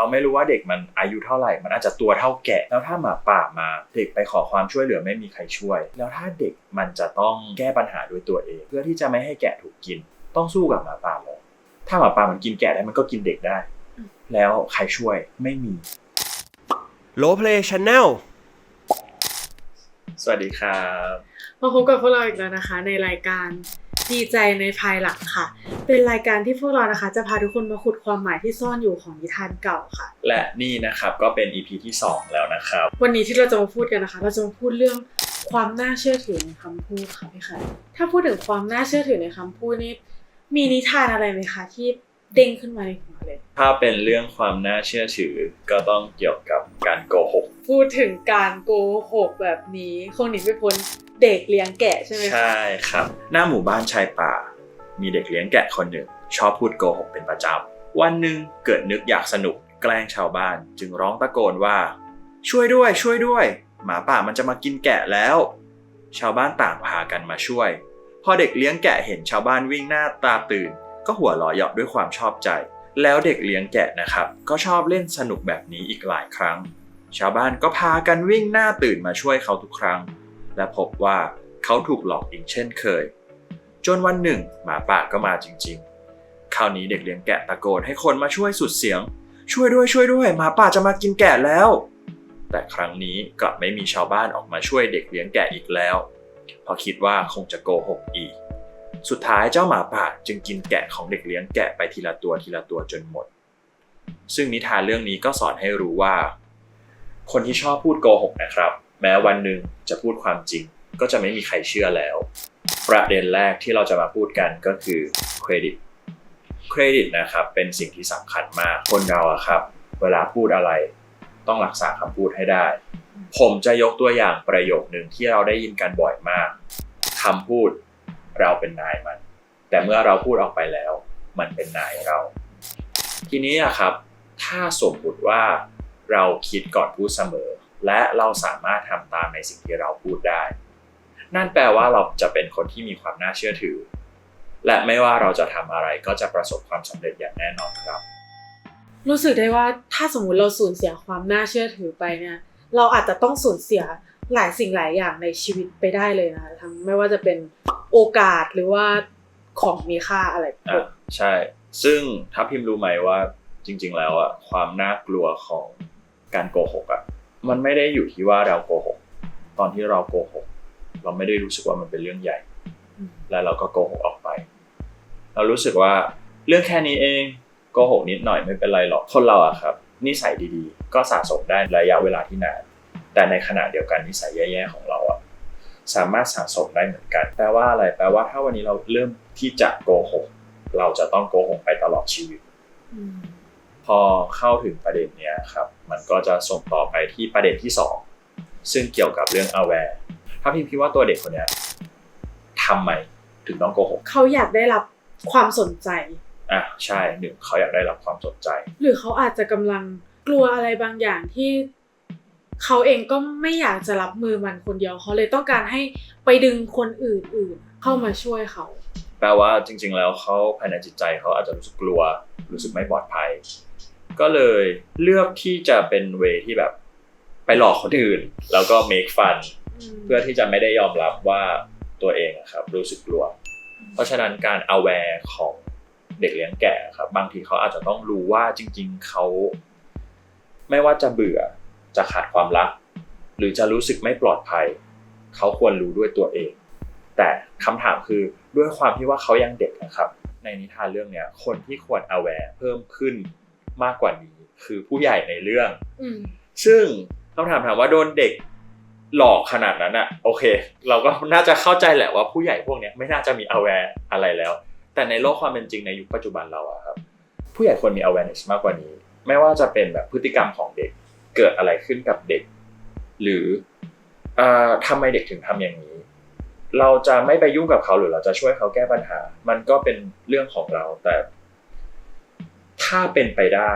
เราไม่รู้ว่าเด็กมันอายุเท่าไหร่ มันอาจจะตัวเท่าแกะ แล้วถ้าหมาป่ามาเด็กไปขอความช่วยเหลือไม่มีใครช่วย แล้วถ้าเด็กมันจะต้องแก้ปัญหาด้วยตัวเอง เพื่อที่จะไม่ให้แกะถูกกิน ต้องสู้กับหมาป่าเลยถ้าหมาป่ามันกินแกะได้มันก็กินเด็กได้ แล้วใครช่วยไม่มีโลเพลย์ชาแนล สวัสดีครับมาพบกับพวกเราอีกแล้วนะคะ ในรายการดีใจในภายหลังค่ะ เป็นรายการที่พวกเรานะคะ จะพาทุกคนมาขุดความหมายที่ซ่อนอยู่ของนิทานเก่าค่ะ และนี่นะครับก็เป็น EP ที่ 2 แล้วนะครับ วันนี้ที่เราจะมาพูดกันนะคะ เราจะมาพูดเรื่องความน่าเชื่อถือในคำพูดค่ะพี่ค่ะถ้าพูดถึงความน่าเชื่อถือในคำพูดนี่มีนิทานอะไรไหมคะที่ เด้งขึ้นมาในหัวเลย ถ้าเป็นเรื่องความน่าเชื่อถือก็ต้องเกี่ยวกับการโกหก พูดถึงการโกหกแบบนี้คงหนีไม่พ้นเด็กเลี้ยงแกะใช่ไหมคะใช่ครับ หน้าหมู่บ้านชายป่า มีเด็กเลี้ยงแกะคนหนึ่ง ชอบพูดโกหกเป็นประจำวันหนึ่งเกิดนึกอยากสนุกแกล้งชาวบ้าน จึงร้องตะโกนว่า ช่วยด้วย ช่วยด้วย หมาป่ามันจะมากินแกะแล้ว ชาวบ้านต่างพากันมาช่วย พอเด็กเลี้ยงแกะเห็นชาวบ้านวิ่งหน้าตาตื่น ก็หัวเราะเยาะด้วยความชอบใจ แล้วเด็กเลี้ยงแกะนะครับ ก็ชอบเล่นสนุกแบบนี้อีกหลายครั้ง ชาวบ้านก็พากันวิ่งหน้าตื่นมาช่วยเขาทุกครั้ง และพบว่าเขาถูกหลอกอีกเช่นเคย จนวันหนึ่ง หมาป่าก็มาจริง ๆ คราวนี้เด็กเลี้ยงแกะตะโกนให้คนมาช่วยสุดเสียง ช่วยด้วยช่วยด้วยหมาป่าจะมากินแกะแล้ว แต่ครั้งนี้กลับไม่มีชาวบ้านออกมาช่วยเด็กเลี้ยงแกะอีกแล้วเพราะคิดว่าคงจะโกหกอีก สุดท้ายเจ้าหมาป่าจึงกินแกะของเด็กเลี้ยงแกะไปทีละตัวทีละตัวจนหมด ซึ่งนิทานเรื่องนี้ก็สอนให้รู้ว่า คนที่ชอบพูดโกหกนะครับ แม้วันหนึ่งจะพูดความจริง ก็จะไม่มีใครเชื่อแล้ว ประเด็นแรกที่เราจะมาพูดกันก็คือเครดิต เครดิตนะครับเป็นสิ่งที่สำคัญมาก คนเราอะครับ เวลาพูดอะไรต้องรักษาคำพูดให้ได้ ผมจะยกตัวอย่างประโยคหนึ่งที่เราได้ยินกันบ่อยมากคำพูด เราเป็นนายมัน แต่เมื่อเราพูดออกไปแล้ว มันเป็นนายเรา ทีนี้อะครับ ถ้าสมมติว่าเราคิดก่อนพูดเสมอ และเราสามารถทำตามในสิ่งที่เราพูดได้ นั่นแปลว่าเราจะเป็นคนที่มีความน่าเชื่อถือ และไม่ว่าเราจะทำอะไรก็จะประสบความสำเร็จอย่างแน่นอนครับรู้สึกได้ว่าถ้าสมมุติเราสูญเสียความน่าเชื่อถือไปเนี่ย เราอาจจะต้องสูญเสียหลายสิ่งหลายอย่างในชีวิตไปได้เลยนะทั้งไม่ว่าจะเป็น โอกาสหรือว่าของมีค่าอะไรอะใช่ ซึ่งถ้าพิมพ์รู้ไหมว่าจริง ๆ แล้วอะความน่ากลัวของการโกหกอะมันไม่ได้อยู่ที่ว่าเราโกหก ตอนที่เราโกหก เราไม่ได้รู้สึกว่ามันเป็นเรื่องใหญ่ แล้วเราก็โกหกออกไป เรารู้สึกว่าเรื่องแค่นี้เองโกหกนิดหน่อยไม่เป็นไรหรอกคนเราอะครับนิสัยดีๆ ก็สะสมได้ระยะเวลาที่นานแต่ในขณะเดียวกันนิสัยแย่ๆของเราอะ สามารถสะสมได้เหมือนกัน แปลว่าอะไร แปลว่าถ้าวันนี้เราเริ่มที่จะโกหก เราจะต้องโกหกไปตลอดชีวิตอืมพอเข้าถึงประเด็นเนี้ยครับ มันก็จะส่งต่อไปที่ประเด็นที่สองซึ่งเกี่ยวกับเรื่อง aware ถ้าพิมคิดว่าตัวเด็กคนเนี้ยทำไมถึงต้องโกหก เขาอยากได้รับความสนใจ อะใช่หนึ่งเขาอยากได้รับความสนใจ หรือเขาอาจจะกำลังกลัวอะไรบางอย่างที่ เขาเองก็ไม่อยากจะรับมือมันคนเดียวเขาเลยต้องการให้ไปดึงคนอื่นๆ เข้ามาช่วยเขา แปลว่าจริง ๆ แล้วเขาภายในจิตใจเขาอาจจะรู้สึกกลัว รู้สึกไม่ปลอดภัย ก็เลยเลือกที่จะเป็นเวที่แบบไปหลอกคนอื่น แล้วก็ make fun เพื่อที่จะไม่ได้ยอมรับว่าตัวเองอะครับรู้สึกกลัว เพราะฉะนั้นการ aware ของเด็กเลี้ยงแกะครับ บางทีเขาอาจจะต้องรู้ว่าจริง ๆเขาไม่ว่าจะเบื่อ จะขาดความรัก หรือจะรู้สึกไม่ปลอดภัย เขาควรรู้ด้วยตัวเอง แต่คำถามคือด้วยความที่ว่าเขายังเด็กนะครับ ในนิทานเรื่องเนี้ยคนที่ควร aware เพิ่มขึ้นมากกว่านี้ คือผู้ใหญ่ในเรื่องอืมซึ่งคำถามถามว่าโดนเด็กหลอกขนาดนั้นอะโอเค เราก็น่าจะเข้าใจแหละว่าผู้ใหญ่พวกเนี้ยไม่น่าจะมี aware อะไรแล้ว แต่ในโลกความเป็นจริงในยุคปัจจุบันเราอะครับ ผู้ใหญ่ควรมี awareness มากกว่านี้ ไม่ว่าจะเป็นแบบพฤติกรรมของเด็ก เกิดอะไรขึ้นกับเด็ก หรือเอ่อทำไมเด็กถึงทำอย่างนี้ เราจะไม่ไปยุ่งกับเขาหรือเราจะช่วยเขาแก้ปัญหา มันก็เป็นเรื่องของเราแต่ ถ้าเป็นไปได้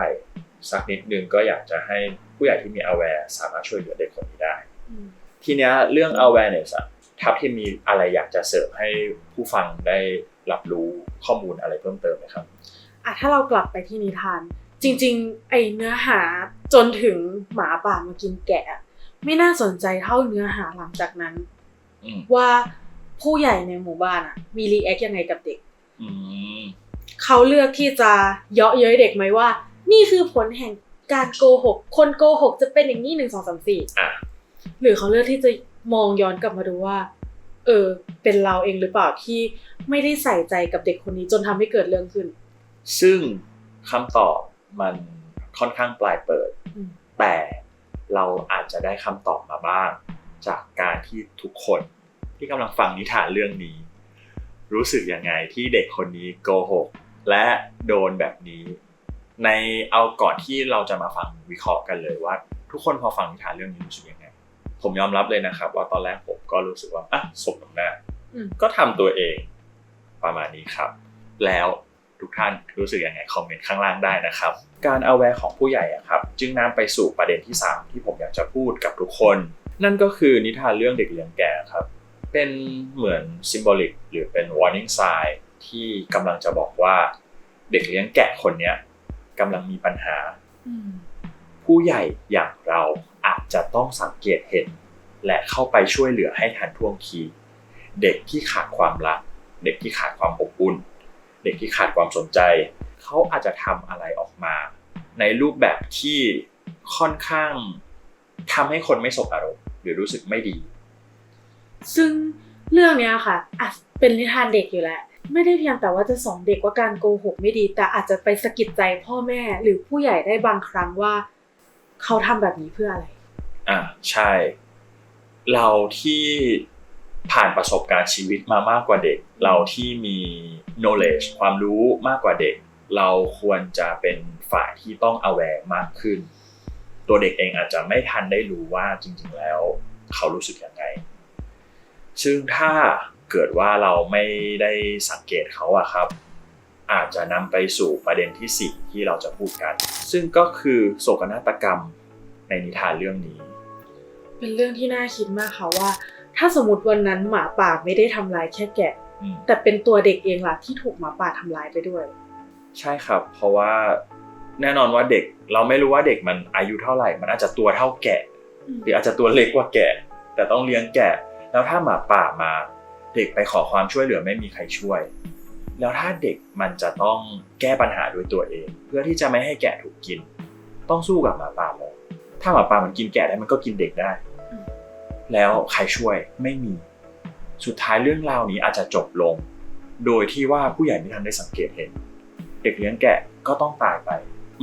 สักนิดนึงก็อยากจะให้ผู้ใหญ่ที่มี aware สามารถช่วยเหลือเด็กคนนี้ได้อืมทีเนี้ยเรื่อง awareness อะทับที่มีอะไรอยากจะเสริมให้ผู้ฟังได้รับรู้ข้อมูลอะไรเพิ่มเติมไหมครับอะถ้าเรากลับไปที่นิทานจ จริงๆ ไอเนื้อหาจนถึงหมาป่ามากินแกะ ไม่น่าสนใจเท่าเนื้อหาหลังจากนั้น อืมว่าผู้ใหญ่ในหมู่บ้านอะมีรีแอคยังไงกับเด็ก อืมเขาเลือกที่จะเยาะเย้ยเด็กไหมว่า นี่คือผลแห่งการโกหก คนโกหกจะเป็นอย่างนี้หนึ่งสองสามสี่อะหรือเขาเลือกที่จะมองย้อนกลับมาดูว่า เออ เป็นเราเองหรือเปล่าที่ไม่ได้ใส่ใจกับเด็กคนนี้จนทำให้เกิดเรื่องขึ้น ซึ่งคำตอบ มันค่อนข้างปลายเปิดอืมแต่เราอาจจะได้คำตอบมาบ้าง จากการที่ทุกคนที่กำลังฟังนิทานเรื่องนี้ รู้สึกยังไงที่เด็กคนนี้โกหกและโดนแบบนี้ ในเอาก่อนที่เราจะมาฟังวิเคราะห์กันเลยว่า ทุกคนพอฟังนิทานเรื่องนี้รู้สึกยังไง ผมยอมรับเลยนะครับ ว่าตอนแรกผมก็รู้สึกว่าอะสมน้ำหน้าอืมก็ทำตัวเองประมาณนี้ครับ แล้ว ทุกท่านรู้สึกยังไงคอมเมนต์ข้างล่างได้นะครับ การเอาแวร์ของผู้ใหญ่อะครับจึงนำไปสู่ประเด็นที่ 3 ที่ผมอยากจะพูดกับทุกคน นั่นก็คือนิทานเรื่องเด็กเลี้ยงแกะครับเป็นเหมือนซิมโบลิกหรือเป็น warning sign ที่กำลังจะบอกว่า เด็กเลี้ยงแกะคนเนี้ยกำลังมีปัญหา ผู้ใหญ่อย่างเราอาจจะต้องสังเกตเห็น และเข้าไปช่วยเหลือให้ทันท่วงที เด็กที่ขาดความรัก เด็กที่ขาดความอบอุ่น เด็กที่ขาดความสนใจ เขาอาจจะทำอะไรออกมา ในรูปแบบที่ค่อนข้างทำให้คนไม่สบอารมณ์หรือรู้สึกไม่ดี ซึ่งเรื่องเนี้ยค่ะอาจเป็นนิทานเด็กอยู่แล้วไม่ได้เพียงแต่ว่าจะสอนเด็กว่าการโกหกไม่ดี แต่อาจจะไปสะกิดใจพ่อแม่หรือผู้ใหญ่ได้บางครั้งว่า เขาทำแบบนี้เพื่ออะไร อ่าใช่ เราที่ ผ่านประสบการณ์ชีวิตมามากกว่าเด็ก เราที่มี knowledge ความรู้มากกว่าเด็ก เราควรจะเป็นฝ่ายที่ต้อง aware มากขึ้น ตัวเด็กเองอาจจะไม่ทันได้รู้ว่าจริง ๆ แล้ว เขารู้สึกยังไง ซึ่งถ้าเกิดว่าเราไม่ได้สังเกตเขาอะครับ อาจจะนำไปสู่ประเด็นที่สี่ที่เราจะพูดกัน ซึ่งก็คือโศกนาฏกรรมในนิทานเรื่องนี้ เป็นเรื่องที่น่าคิดมากค่ะว่า ถ้าสมมติวันนั้นหมาป่าไม่ได้ทำร้ายแค่แกะอืมแต่เป็นตัวเด็กเองล่ะที่ถูกหมาป่าทำร้ายไปด้วย ใช่ครับ เพราะว่าแน่นอนว่าเด็ก เราไม่รู้ว่าเด็กมันอายุเท่าไหร่ มันอาจจะตัวเท่าแกะ หรืออาจจะตัวเล็กกว่าแกะ แต่ต้องเลี้ยงแกะ แล้วถ้าหมาป่ามา เด็กไปขอความช่วยเหลือไม่มีใครช่วย แล้วถ้าเด็กมันจะต้องแก้ปัญหาด้วยตัวเอง เพื่อที่จะไม่ให้แกะถูกกิน ต้องสู้กับหมาป่าหมดถ้าหมาป่ามันกินแกะได้มันก็กินเด็กได้อืม แล้วใครช่วยไม่มี สุดท้ายเรื่องราวนี้อาจจะจบลง โดยที่ว่าผู้ใหญ่ไม่ทันได้สังเกตเห็น เด็กเลี้ยงแกะก็ต้องตายไป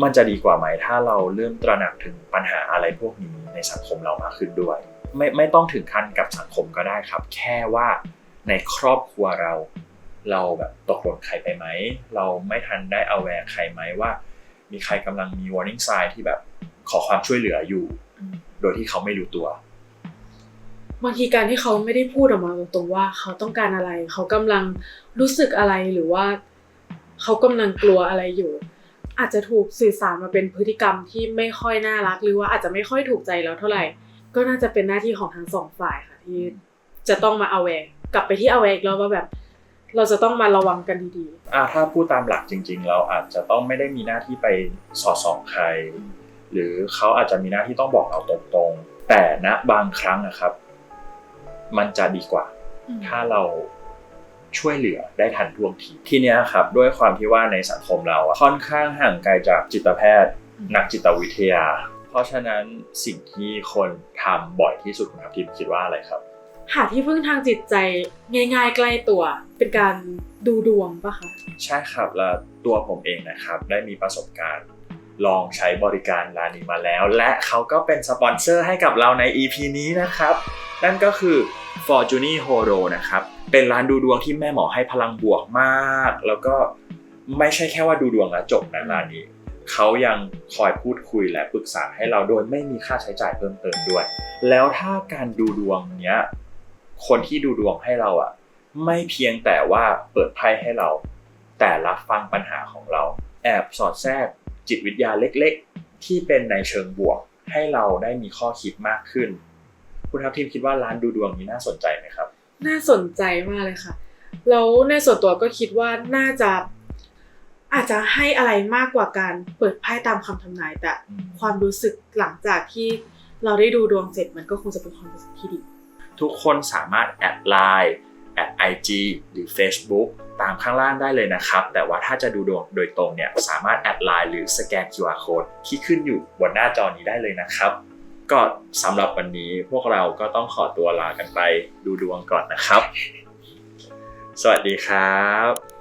มันจะดีกว่าไหมถ้าเราเริ่มตระหนักถึงปัญหาอะไรพวกนี้ในสังคมเรามากขึ้นด้วย ไม่ไม่ต้องถึงขั้นกับสังคมก็ได้ครับ แค่ว่าในครอบครัวเรา เราแบบตกหล่นใครไปไหม เราไม่ทันได้เอาแวร์ใครไหมว่า มีใครกำลังมี warning sign ที่แบบขอความช่วยเหลืออยู่อืมโดยที่เขาไม่รู้ตัว บางทีการที่เขาไม่ได้พูดออกมาตรงๆว่าเขาต้องการอะไร เขากำลังรู้สึกอะไรหรือว่า เขากำลังกลัวอะไรอยู่ อาจจะถูกสื่อสารมาเป็นพฤติกรรมที่ไม่ค่อยน่ารัก หรือว่าอาจจะไม่ค่อยถูกใจเราเท่าไหร่ ก็น่าจะเป็นหน้าที่ของทั้งสองฝ่ายค่ะที่จะต้องมาเอาแวร์กลับไปที่เอาแวร์อีกรอบว่าแบบ เราจะต้องมาระวังกันดีอ่าถ้าพูดตามหลักจริง ๆ เราอาจจะต้องไม่ได้มีหน้าที่ไปสอดส่องใคร หรือเขาอาจจะมีหน้าที่ต้องบอกเราตรงๆ แต่ณบางครั้งนะครับ มันจะดีกว่าๆถ้าเราช่วยเหลือได้ทันท่วงทีทีเนี้ยครับ ด้วยความที่ว่าในสังคมเราอะค่อนข้างห่างไกลจากจิตแพทย์ นักจิตวิทยา เพราะฉะนั้นสิ่งที่คนทำบ่อยที่สุดคุณทัพทิมคิดว่าอะไรครับ หาที่พึ่งทางจิตใจง่าย ๆ ใกล้ตัวเป็นการดูดวงปะคะใช่ครับแล้วตัวผมเองนะครับ ได้มีประสบการณ์ ลองใช้บริการร้านนี้มาแล้ว และเขาก็เป็นสปอนเซอร์ให้กับเราใน EP นี้นะครับ นั่นก็คือ Fortuny Horo นะครับ เป็นร้านดูดวงที่แม่หมอให้พลังบวกมาก แล้วก็ไม่ใช่แค่ว่าดูดวงแล้วจบนะร้านนี้ เขายังคอยพูดคุยและปรึกษาให้เราโดยไม่มีค่าใช้จ่ายเพิ่มเติมด้วย แล้วถ้าการดูดวงเนี้ยคนที่ดูดวงให้เราอะไม่เพียงแต่ว่าเปิดไพ่ให้เรา แต่รับฟังปัญหาของเรา แอบสอดแทรก จิตวิทยาเล็กๆ ที่เป็นในเชิงบวก ให้เราได้มีข้อคิดมากขึ้น คุณทัพทีมคิดว่าร้านดูดวงนี้น่าสนใจไหมครับ น่าสนใจมากเลยค่ะแล้วในส่วนตัวก็คิดว่าน่าจะอาจจะให้อะไรมากกว่าการเปิดไพ่ตามคำทำนาย แต่ความรู้สึกหลังจากที่เราได้ดูดวงเสร็จมันก็คงจะเป็นความรู้สึกที่ดี ทุกคนสามารถแอดไลน์แอด IG หรือ Facebook ตามข้างล่างได้เลยนะครับ แต่ว่าถ้าจะดูดวงโดยตรงเนี่ยสามารถแอดไลน์หรือสแกน QR code ที่ขึ้นอยู่บนหน้าจอนี้ได้เลยนะครับ ก็สำหรับวันนี้พวกเราก็ต้องขอตัวลากันไปดูดวงก่อนนะครับ สวัสดีครับ